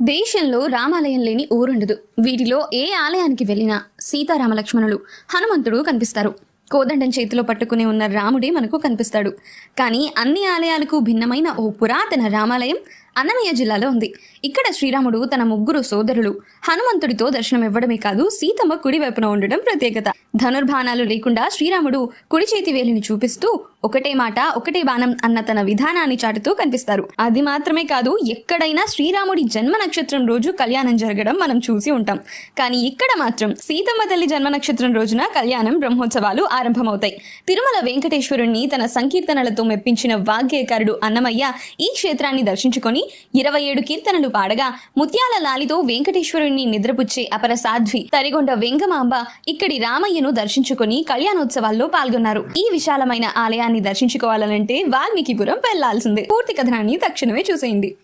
దేశంలో రామాలయం లేని ఊరుండదు. వీటిలో ఏ ఆలయానికి వెళ్ళినా సీతారామ లక్ష్మణులు హనుమంతుడు కనిపిస్తారు. కోదండం చేతిలో పట్టుకుని ఉన్న రాముడే మనకు కనిపిస్తాడు. కానీ అన్ని ఆలయాలకు భిన్నమైన ఓ పురాతన రామాలయం అన్నమయ్య జిల్లాలో ఉంది. ఇక్కడ శ్రీరాముడు తన ముగ్గురు సోదరులు హనుమంతుడితో దర్శనం ఇవ్వడమే కాదు సీతమ్మ కుడి వైపున ఉండడం ప్రత్యేకత. ధనుర్బాణాలు లేకుండా శ్రీరాముడు కుడి చేతి వేలిని చూపిస్తూ ఒకటే మాట ఒకటే బాణం అన్న తన విధానాన్ని చాటుతూ కనిపిస్తారు. అది మాత్రమే కాదు ఎక్కడైనా శ్రీరాముడి జన్మ నక్షత్రం రోజు కళ్యాణం జరగడం మనం చూసి ఉంటాం. కానీ ఇక్కడ మాత్రం సీతమ్మ తల్లి జన్మ నక్షత్రం రోజున కళ్యాణం బ్రహ్మోత్సవాలు ఆరంభమవుతాయి. తిరుమల వెంకటేశ్వరుణ్ణి తన సంకీర్తనలతో మెప్పించిన వాగ్గేయకారుడు అన్నమయ్య ఈ క్షేత్రాన్ని దర్శించుకొని ఇరవై ఏడు కీర్తనలు పాడగా ముత్యాల లాలితో వెంకటేశ్వరుణ్ణి నిద్రపుచ్చే అపర సాధ్వి తరిగొండ వెంగమాంబ ఇక్కడి రామయ్యను దర్శించుకొని కళ్యాణోత్సవాల్లో పాల్గొన్నారు. ఈ విశాలమైన ఆలయాన్ని దర్శించుకోవాలనంటే వాల్మీకిపురం వెళ్ళాల్సిందే. పూర్తి కథనాన్ని తక్షణమే చూసేయండి.